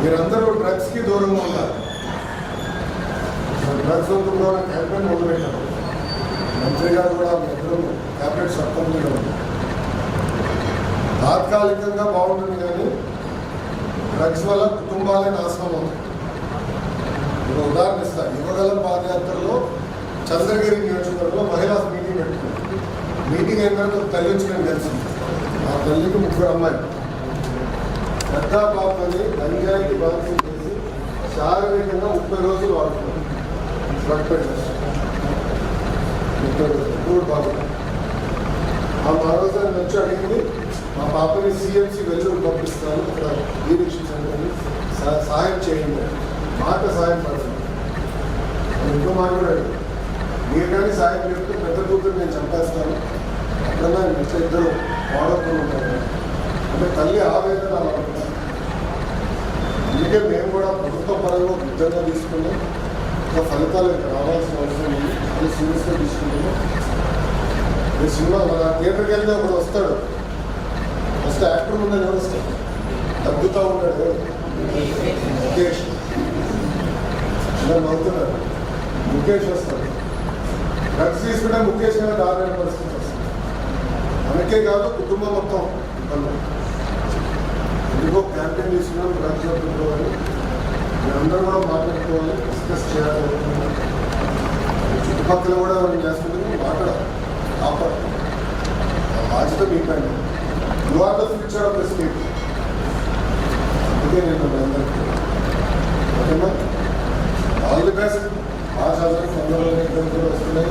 మీరందరూ డ్రగ్స్కి దూరంగా ఉండాలి డ్రగ్స్ వద్దు క్యాబినెట్ మొదలుపెట్టారు మంత్రి గారు కూడా మీ ఇద్దరు క్యాబినెట్ సబ్ ఉన్నారు తాత్కాలికంగా బాగుంటుంది కానీ డ్రగ్స్ వల్ల కుటుంబాలే నాశనం అవుతుంది. ఒక ఉదాహరణ ఇస్తాను యువగలం పాదయాత్రలో చంద్రగిరి నియోజకవర్గంలో మహిళా మీటింగ్ పెట్టుకున్నాం. మీటింగ్ అయిన తర్వాత తల్లి వచ్చిన కలిసింది ఆ తల్లికి ముగ్గురు అమ్మాయి పెద్ద పాపని గంజాయికి బాధ్యత చేసి శారీరకంగా ముప్పై రోజులు వాడుతున్నారు డ్రగ్ పెట్టేసి ముప్పై రోజులు. మూడు బాబు ఆ మరోసారి వచ్చి అడిగింది మా పాపని సిఎంసి వెల్లూరు పంపిస్తాను. ఇక్కడ డీరిక్షన్ సహాయం చేయండి. మాట సహాయం పడుతుంది ఇంకో మాట కూడా అడిగింది. మీరు కానీ సాయం చెప్తే పెద్ద కూతురు నేను చంపేస్తాను. అట్లన్నా ఇద్దరు వాడకుండా ఉంటాను అంటే తల్లి ఆవేదన అలా ఉంటుంది అందుకే మేము కూడా ప్రభుత్వ పరంగా తీసుకున్నాం ఇంకా ఫలితాలు రావాల్సిన అవసరం ఉంది. అది సీరియస్గా తీసుకుంటున్నాం. ఈ సినిమా మన థియేటర్కి వెళ్తే ఒకడు వస్తాడు. వస్తే యాక్టర్ ముందని ఎవరు వస్తాడు తగ్గుతూ ఉంటాడు. ముఖేష్. ఇలా నవ్వుతున్నాడు ముఖేష్ వస్తాడు. డ్రగ్స్ తీసుకుంటే ముఖేష్ గారు దారుణ పరిస్థితి వస్తుంది. మనకే కాదు కుటుంబం మొత్తం. ఇబ్బంది ఎందుకో క్యాంపెయిన్ తీసుకున్నాం డ్రగ్స్ వద్దుకోవాలి మీరందరూ కూడా మాట్లాడుకోవాలి డిస్కస్ చేయాలి. చుట్టుపక్కల కూడా మనం చేస్తుంది మాట్లాడాలి కాపాడాలి బాధ్యత మీ you are the future of the state అందుకే నేను అందరికీ ఓకేనా? All the best. ఆ చదువు తొందరలో ఇబ్బందులు వస్తున్నాయి.